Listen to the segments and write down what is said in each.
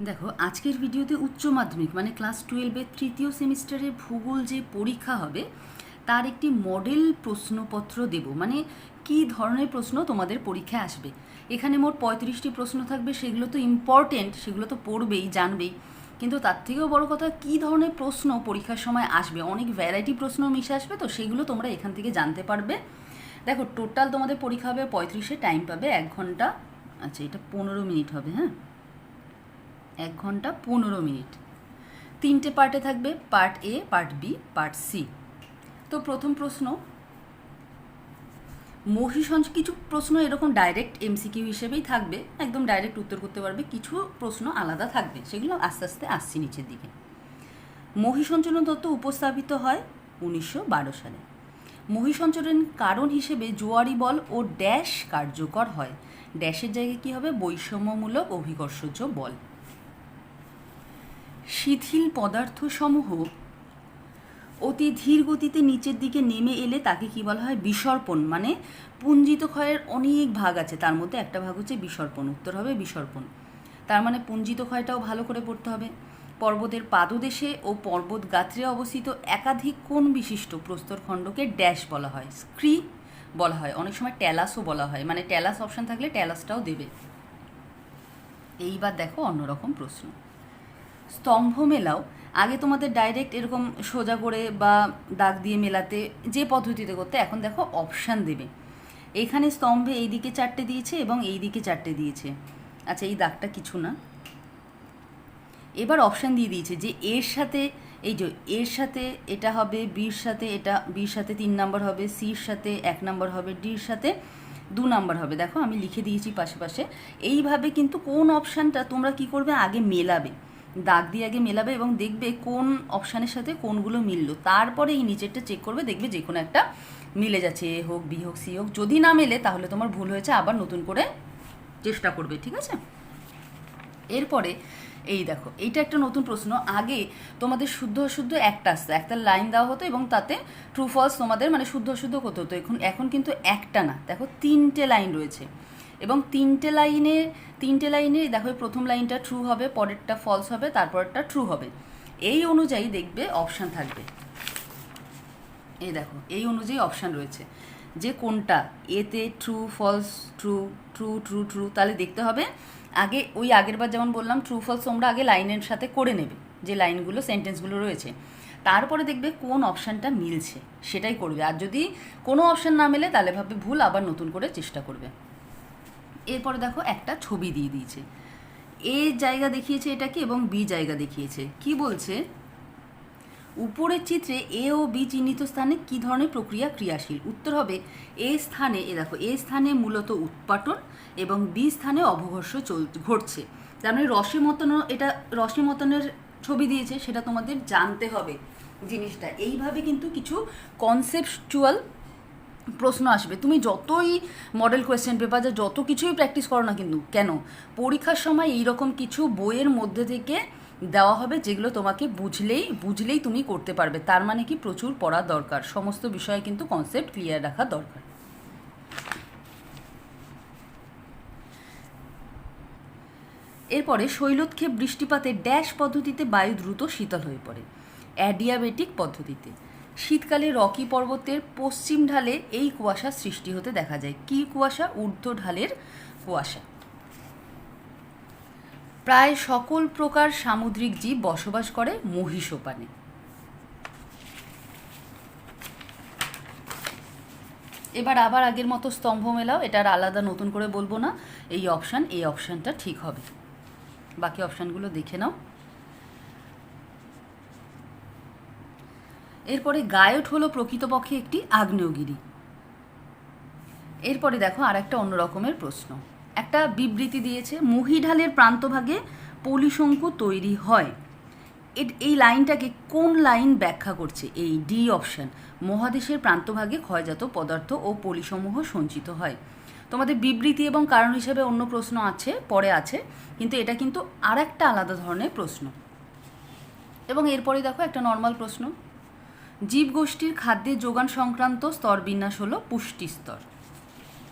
দেখো, আজকের ভিডিওতে উচ্চ মাধ্যমিক মানে ক্লাস টুয়েলভের তৃতীয় সেমিস্টারে ভূগোল যে পরীক্ষা হবে, তার একটি মডেল প্রশ্নপত্র দেব। মানে কি ধরনের প্রশ্ন তোমাদের পরীক্ষায় আসবে? এখানে মোট পঁয়ত্রিশটি প্রশ্ন থাকবে, সেগুলো তো ইম্পর্টেন্ট সেগুলো তো পড়বেই, জানবেই। কিন্তু তার থেকেও বড় কথা, কি ধরনের প্রশ্ন পরীক্ষার সময় আসবে? অনেক ভ্যারাইটি প্রশ্ন মিশে আসবে, তো সেগুলো তোমরা এখান থেকে জানতে পারবে। দেখো টোটাল তোমাদের পরীক্ষা হবে পঁয়ত্রিশে টাইম পাবে এক ঘণ্টা। আচ্ছা এটা পনেরো মিনিট হবে হ্যাঁ? এক ঘণ্টা পনেরো মিনিট। তিনটে পার্টে থাকবে part A, part B, part C. তো প্রথম প্রশ্ন, মহিষঞ্চ কিছু প্রশ্ন এরকম ডাইরেক্ট এমসিকিউ হিসেবেই থাকবে, একদম ডাইরেক্ট উত্তর করতে পারবে, কিছু প্রশ্ন আলাদা থাকবে, সেগুলো আস্তে আস্তে আসছি নিচের দিকে। মহিষঞ্চরণ তত্ত্ব উপস্থাপিত হয় উনিশশো বারো সালে। মহিষঞ্চরণ কারণ হিসেবে জোয়ারি বল ও ড্যাশ কার্যকর হয়। ড্যাশের জায়গায় কী হবে? বৈষম্যমূলক অভিকর্ষজ বল। শিথিল পদার্থসমূহ অতি ধীর গতিতে নিচের দিকে নেমে এলে তাকে কি বলা হয়? বিসর্পণ। মানে পুঞ্জিত ক্ষয়ের অনেক ভাগ আছে। তার মধ্যে একটা ভাগ হচ্ছে বিসর্পণ। উত্তর হবে বিসর্পণ। তার মানে পুঞ্জিত ক্ষয়টাও ভালো করে পড়তে হবে। পর্বতের পাদদেশে ও পর্বত গাত্রে অবস্থিত একাধিক কোণ বিশিষ্ট প্রস্তরখণ্ডকে ড্যাশ বলা হয়। স্ক্রি বলা হয়। অনেক সময় ট্যালাসও বলা হয়। মানে ট্যালাস অপশন থাকলে ট্যালাসটাও দেবে। এইবার দেখো অন্যরকম প্রশ্ন। স্তম্ভ মেলাও, আগে তোমাদের ডাইরেক্ট এরকম সোজা করে বা দাগ দিয়ে মেলাতে যে পদ্ধতিতে করতে, এখন দেখো অপশান দেবে। এখানে স্তম্ভে এই দিকে চারটে দিয়েছে এবং এই দিকে চারটে দিয়েছে। আচ্ছা এই দাগটা কিছু না। এবার অপশান দিয়ে দিয়েছে যে এর সাথে, এই যে এর সাথে এটা হবে, বির সাথে এটা, বির সাথে তিন নাম্বার হবে, সির সাথে এক নাম্বার হবে, ডির সাথে দু নাম্বার হবে। দেখো, আমি লিখে দিয়েছি পাশে পাশে। এইভাবে কিন্তু কোন অপশানটা তোমরা কি করবে? আগে মেলাবে। দাগ দিয়ে আগে মেলাবে এবং দেখবে কোন অপশানের সাথে কোনগুলো মিললো। তারপরে এই নিচেরটা চেক করবে, দেখবে যে কোনো একটা মিলে যাচ্ছে, এ হোক, বি হোক, সি হোক। যদি না মেলে, তাহলে তোমার ভুল হয়েছে, আবার নতুন করে চেষ্টা করবে, ঠিক আছে? এরপরে, এই দেখো, এইটা একটা নতুন প্রশ্ন। আগে তোমাদের শুদ্ধ অশুদ্ধ একটা আসতো একটা লাইন দেওয়া হতো এবং তাতে ট্রু ফলস তোমাদের মানে শুদ্ধ অশুদ্ধ করতে হতো। এখন এখন কিন্তু একটা না। দেখো, তিনটে লাইন রয়েছে। এবং তিনটে লাইনে তিনটে লাইনে দেখো প্রথম লাইনটা ট্রু হবে, পরেরটা ফলস হবে তারপরটা ট্রু হবে। এই অনুযায়ী দেখবে অপশান থাকবে। এই দেখো, এই অনুযায়ী অপশান রয়েছে। যে কোনটা এতে true false true true true true তাহলে দেখতে হবে। আগে, ওই আগের বার যেমন বললাম ট্রু ফলস তোমরা আগে লাইনের সাথে করে নেবে, যে লাইনগুলো সেন্টেন্সগুলো রয়েছে। তারপরে দেখবে কোন অপশানটা মিলছে, সেটাই করবে। আর যদি কোনো অপশান না মেলে, তাহলে ভাবে ভুল, আবার নতুন করে চেষ্টা করবে। এরপরে দেখো একটা ছবি দিয়ে দিয়েছে। এ জায়গা দেখিয়েছে এটাকে এবং বি জায়গা দেখিয়েছে। কি বলছে? উপরের চিত্রে এ ও বি চিহ্নিত স্থানে কি ধরনের প্রক্রিয়া ক্রিয়াশীল? উত্তর হবে এ স্থানে, এ দেখো, এ স্থানে মূলত উৎপাটন এবং বি স্থানে অবঘর্ষ চল, ঘটছে। তার মানে রসে মতনও এটা রসে মতনের ছবি দিয়েছে, সেটা তোমাদের জানতে হবে জিনিসটা। এইভাবে কিন্তু কিছু কনসেপচুয়াল প্রশ্ন আসবে, তুমি যতই মডেল কোয়েশ্চেন পেপার যা যত কিছুই প্র্যাকটিস করো না কিন্তু, কেন? পরীক্ষার সময় এইরকম কিছু বইয়ের মধ্যে থেকে দেওয়া হবে যেগুলো তোমাকে বুঝলেই বুঝলেই তুমি করতে পারবে। তার মানে কি প্রচুর পড়া দরকার। সমস্ত বিষয়ে কিন্তু কনসেপ্ট ক্লিয়ার রাখা দরকার। এরপরে শৈলোৎক্ষেপ বৃষ্টিপাতে ড্যাশ পদ্ধতিতে বায়ু দ্রুত শীতল হয়ে পড়ে। অ্যাডিয়াবেটিক পদ্ধতিতে। শীতকালে রকি পর্বতের পশ্চিম ঢালে এই কুয়াশা সৃষ্টি হতে দেখা যায়। কি কুয়াশা? ঊর্ধ্ব ঢালের কুয়াশা। প্রায় সকল প্রকার সামুদ্রিক জীব বসবাস করে মহিষোপানে এবার আবার আগের মতো স্তম্ভ মেলাও, এটার আলাদা নতুন করে বলব না। এই অপশান এই অপশানটা ঠিক হবে। বাকি অপশানগুলো দেখে নাও। এরপরে গায়ট হলো প্রকৃতপক্ষে একটি আগ্নেয়গিরি। এরপরে দেখো আর একটা অন্য রকমের প্রশ্ন। একটা বিবৃতি দিয়েছে, মহিঢালের প্রান্তভাগে পলিশঙ্কু তৈরি হয়। এই লাইনটাকে কোন লাইন ব্যাখ্যা করছে? এই ডি অপশন। মহাদেশের প্রান্তভাগে ক্ষয়জাত পদার্থ ও পলিসমূহ সঞ্চিত হয়। তোমাদের বিবৃতি এবং কারণ হিসেবে অন্য প্রশ্ন আছে, পরে আছে, কিন্তু এটা কিন্তু আর একটা আলাদা ধরনের প্রশ্ন। এবং এরপরে দেখো একটা নর্মাল প্রশ্ন। জীবগোষ্ঠীর খাদ্যের যোগান সংক্রান্ত স্তর বিন্যাস হলো পুষ্টি স্তর।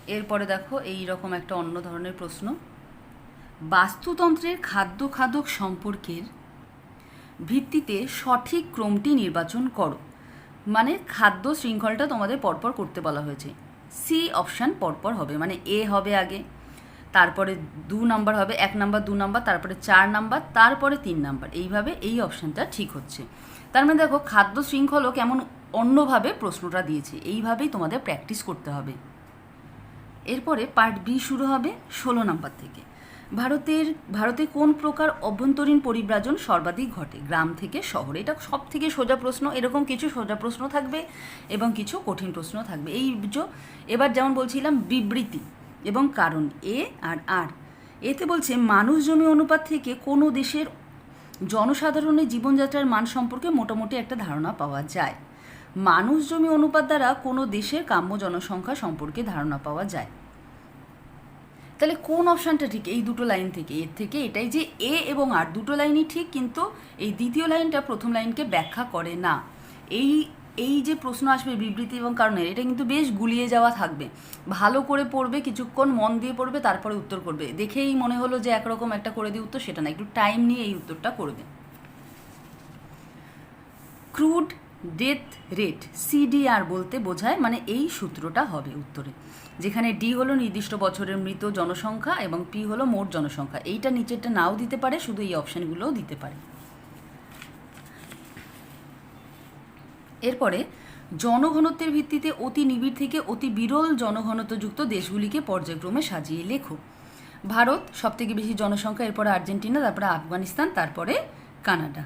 এরপরে দেখো এই রকম একটা অন্য ধরনের প্রশ্ন। বাস্তুতন্ত্রের খাদ্য খাদক সম্পর্কের ভিত্তিতে সঠিক ক্রমটি নির্বাচন করো। মানে খাদ্য শৃঙ্খলটা তোমাদের পরপর করতে বলা হয়েছে। সি অপশান পরপর হবে। মানে এ হবে আগে তারপরে দু নাম্বার হবে, এক নাম্বার, দু নাম্বার, তারপরে চার নাম্বার, তারপরে তিন নাম্বার। এইভাবে এই অপশানটা ঠিক হচ্ছে। তার মানে দেখো, খাদ্য শৃঙ্খলও কেমন অন্যভাবে প্রশ্নটা দিয়েছে। এইভাবেই তোমাদের প্র্যাকটিস করতে হবে। এরপরে পার্ট বি শুরু হবে ষোলো নাম্বার থেকে। ভারতের, ভারতে কোন প্রকার অভ্যন্তরীণ পরিব্রাজন সর্বাধিক ঘটে? গ্রাম থেকে শহরে? এটা সব থেকে সোজা প্রশ্ন। এরকম কিছু সোজা প্রশ্ন থাকবে এবং কিছু কঠিন প্রশ্ন থাকবে। এই এবার যেমন বলছিলাম বিবৃতি। এবং কারণ এ আর আর। এতে বলছে, মানুষ জমি অনুপাত থেকে কোনো দেশের জনসাধারণের জীবনযাত্রার মান সম্পর্কে মোটামুটি একটা ধারণা পাওয়া যায়। মানুষ জমি অনুপাত দ্বারা কোনো দেশের কাম্য জনসংখ্যা সম্পর্কে ধারণা পাওয়া যায়। তাহলে কোন অপশানটা ঠিক? এই দুটো লাইন থেকে, এর থেকে এটাই যে এ এবং আর দুটো লাইনই ঠিক, কিন্তু এই দ্বিতীয় লাইনটা প্রথম লাইনকে ব্যাখ্যা করে না। এই এই যে প্রশ্ন আসবে বিবৃতি এবং কারণের এটা কিন্তু বেশ গুলিয়ে যাওয়া থাকবে। ভালো করে পড়বে, কিছুক্ষণ মন দিয়ে পড়বে, তারপরে উত্তর করবে। দেখেই মনে হলো যে একরকম একটা করে দিয়ে উত্তর, সেটা না, একটু টাইম নিয়ে এই উত্তরটা করবে। ক্রুড ডেথ রেট সিডিআর বলতে বোঝায় মানে এই সূত্রটা হবে উত্তরে। যেখানে ডি হলো নির্দিষ্ট বছরের মৃত জনসংখ্যা এবং পি হলো মোট জনসংখ্যা। এইটা নিচেরটা নাও দিতে পারে, শুধু এই অপশানগুলোও দিতে পারে। এরপরে জনঘনত্বের ভিত্তিতে অতি নিবিড় থেকে অতি বিরল জনঘনত্বযুক্ত দেশগুলিকে পর্যায়ক্রমে সাজিয়ে লেখো। ভারত সবথেকে বেশি জনসংখ্যা, এরপরে আর্জেন্টিনা, তারপরে আফগানিস্তান, তারপরে কানাডা।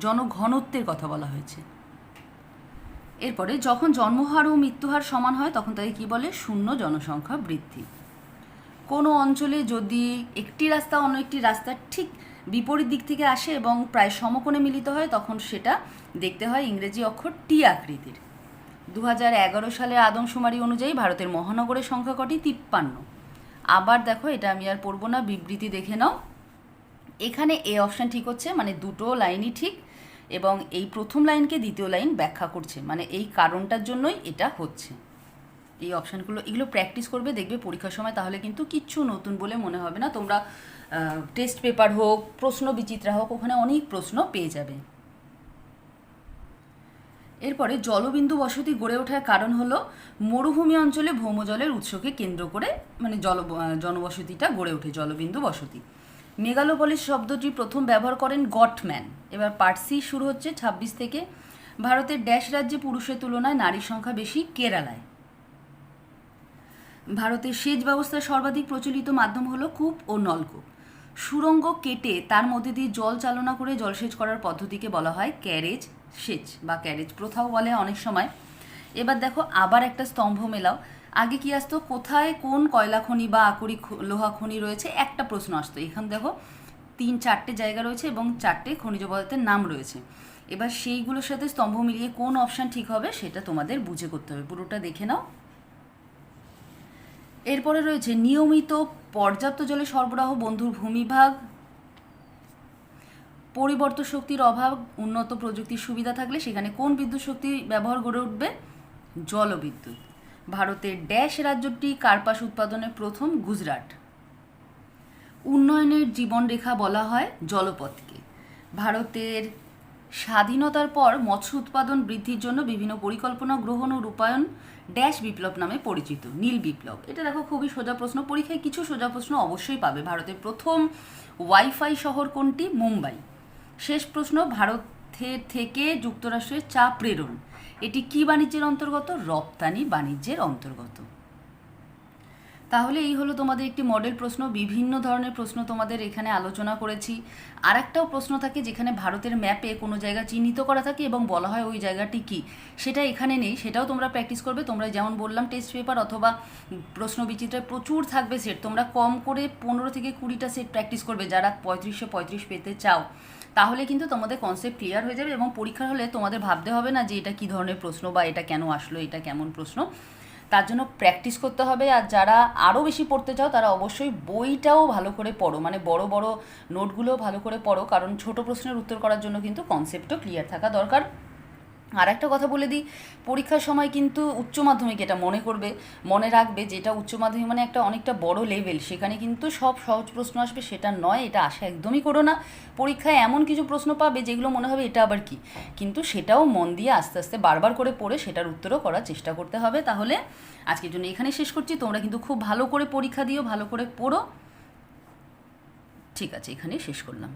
জনঘনত্বের কথা বলা হয়েছে। এরপরে যখন জন্মহার ও মৃত্যুহার সমান হয়, তখন তাকে কি বলে? শূন্য জনসংখ্যা বৃদ্ধি। কোনো অঞ্চলে যদি একটি রাস্তা অন্য একটি রাস্তার ঠিক বিপরীত দিক থেকে আসে এবং প্রায় সমকোণে মিলিত হয়, তখন সেটা দেখতে হয় ইংরেজি অক্ষর টি আকৃতির। দু সালের আদমশুমারি অনুযায়ী ভারতের মহানগরের সংখ্যা কটি? তিপ্পান্ন। আবার দেখো, এটা আমি আর পড়ব না, বিবৃতি দেখে নাও। এখানে এ অপশান ঠিক হচ্ছে মানে দুটো লাইনই ঠিক এবং এই প্রথম লাইনকে দ্বিতীয় লাইন ব্যাখ্যা করছে মানে এই কারণটার জন্যই এটা হচ্ছে। এই অপশানগুলো, এগুলো প্র্যাকটিস করবে, দেখবে পরীক্ষার সময় তাহলে কিন্তু কিচ্ছু নতুন বলে মনে হবে না। তোমরা টেস্ট পেপার হোক, প্রশ্ন বিচিত্রা হোক, ওখানে অনেক প্রশ্ন পেয়ে যাবে। এরপরে জলবিন্দু বসতি গড়ে ওঠার কারণ হলো, মরুভূমি অঞ্চলে ভৌমজলের উৎসকে কেন্দ্র করে মানে জল জনবসতিটা গড়ে ওঠে, জলবিন্দু বসতি। মেগালোপলিস শব্দটি প্রথম ব্যবহার করেন গটম্যান। এবার পার্সি শুরু হচ্ছে ২৬ থেকে। ভারতের ড্যাশ রাজ্যে পুরুষের তুলনায় নারীর সংখ্যা বেশি, কেরালায়। ভারতের সেচ ব্যবস্থার সর্বাধিক প্রচলিত মাধ্যম হলো কূপ ও নলকূপ। সুরঙ্গ কেটে তার মধ্যে দিয়ে জল চালনা করে জলসেচ করার পদ্ধতিকে বলা হয় ক্যারেজ সেচ বা ক্যারেজ প্রথাও বলে অনেক সময়। এবার দেখো আবার একটা স্তম্ভ মেলাও। আগে কি আসতো? কোথায় কোন কয়লা খনি বা আকরিক লোহা খনি রয়েছে? একটা প্রশ্ন আসতো। এখানে দেখো তিন চারটে জায়গা রয়েছে এবং চারটে খনিজ পদার্থের নাম রয়েছে। এবার সেইগুলোর সাথে স্তম্ভ মিলিয়ে কোন অপশান ঠিক হবে সেটা তোমাদের বুঝে করতে হবে। পুরোটা দেখে নাও। এরপরে রয়েছে নিয়মিত পর্যাপ্ত জলে সরবরাহ, বন্ধুর ভূমিভাগ, পরিবর্ত শক্তির অভাব, উন্নত প্রযুক্তির সুবিধা থাকলে সেখানে কোন বিদ্যুৎ শক্তি ব্যবহার গড়ে উঠবে? জলবিদ্যুৎ ভারতের ড্যাশ রাজ্যটি কার্পাস উৎপাদনে প্রথম, গুজরাট। উন্নয়নের জীবনরেখা বলা হয় জলপথকে। ভারতের স্বাধীনতার পর মৎস্য উৎপাদন বৃদ্ধির জন্য বিভিন্ন পরিকল্পনা, গ্রহণ ও রূপায়ণ ড্যাশ বিপ্লব নামে পরিচিত, নীল বিপ্লব। এটা দেখো খুবই সোজা প্রশ্ন। পরীক্ষায় কিছু সোজা প্রশ্ন অবশ্যই পাবে। ভারতের প্রথম ওয়াইফাই শহর কোনটি? মুম্বাই। শেষ প্রশ্ন ভারতের থেকে যুক্তরাষ্ট্রের চা প্রেরণ। এটি কি বাণিজ্যের অন্তর্গত? রপ্তানি বাণিজ্যের অন্তর্গত। তাহলে এই হলো তোমাদের একটি মডেল প্রশ্ন। বিভিন্ন ধরনের প্রশ্ন তোমাদের এখানে আলোচনা করেছি। আর একটাও প্রশ্ন থাকে যেখানে ভারতের ম্যাপে কোনো জায়গা চিহ্নিত করা থাকে এবং বলা হয় ওই জায়গাটি কি। সেটা এখানে নেই, সেটাও তোমরা প্র্যাকটিস করবে। তোমরা যেমন বললাম টেস্ট পেপার অথবা প্রশ্ন বিচিত্রায় প্রচুর থাকবে সেট তোমরা কম করে পনেরো থেকে কুড়িটা সেট প্র্যাকটিস করবে যারা পঁয়ত্রিশশো পঁয়ত্রিশ পেতে চাও। তাহলে কিন্তু তোমাদের কনসেপ্ট ক্লিয়ার হয়ে যাবে এবং পরীক্ষার হলে তোমাদের ভাবতে হবে না যে এটা কী ধরনের প্রশ্ন বা এটা কেন আসলো, এটা কেমন প্রশ্ন। তার জন্য প্র্যাকটিস করতে হবে। আর যারা আরও বেশি পড়তে চাও, তারা অবশ্যই বইটাও ভালো করে পড়ো। মানে বড় বড় নোটগুলোও ভালো করে পড়ো। কারণ ছোট প্রশ্নের উত্তর করার জন্য কিন্তু কনসেপ্টও ক্লিয়ার থাকা দরকার। আর একটা কথা বলে দিই, পরীক্ষার সময় কিন্তু উচ্চ মাধ্যমিক এটা মনে করবে, মনে রাখবে যেটা উচ্চ মাধ্যমিক মানে একটা অনেকটা বড় লেভেল সেখানে কিন্তু সব সহজ প্রশ্ন আসবে, সেটা নয়, এটা আশা একদমই করো না। পরীক্ষায় এমন কিছু প্রশ্ন পাবে যেগুলো মনে হবে এটা আবার কি? কিন্তু সেটাও মন দিয়ে আস্তে আস্তে বারবার করে পড়ে সেটার উত্তরও করার চেষ্টা করতে হবে। তাহলে আজকের জন্য এখানে শেষ করছি, তোমরা কিন্তু খুব ভালো করে পরীক্ষা দিও, ভালো করে পড়ো। ঠিক আছে, এখানেই শেষ করলাম।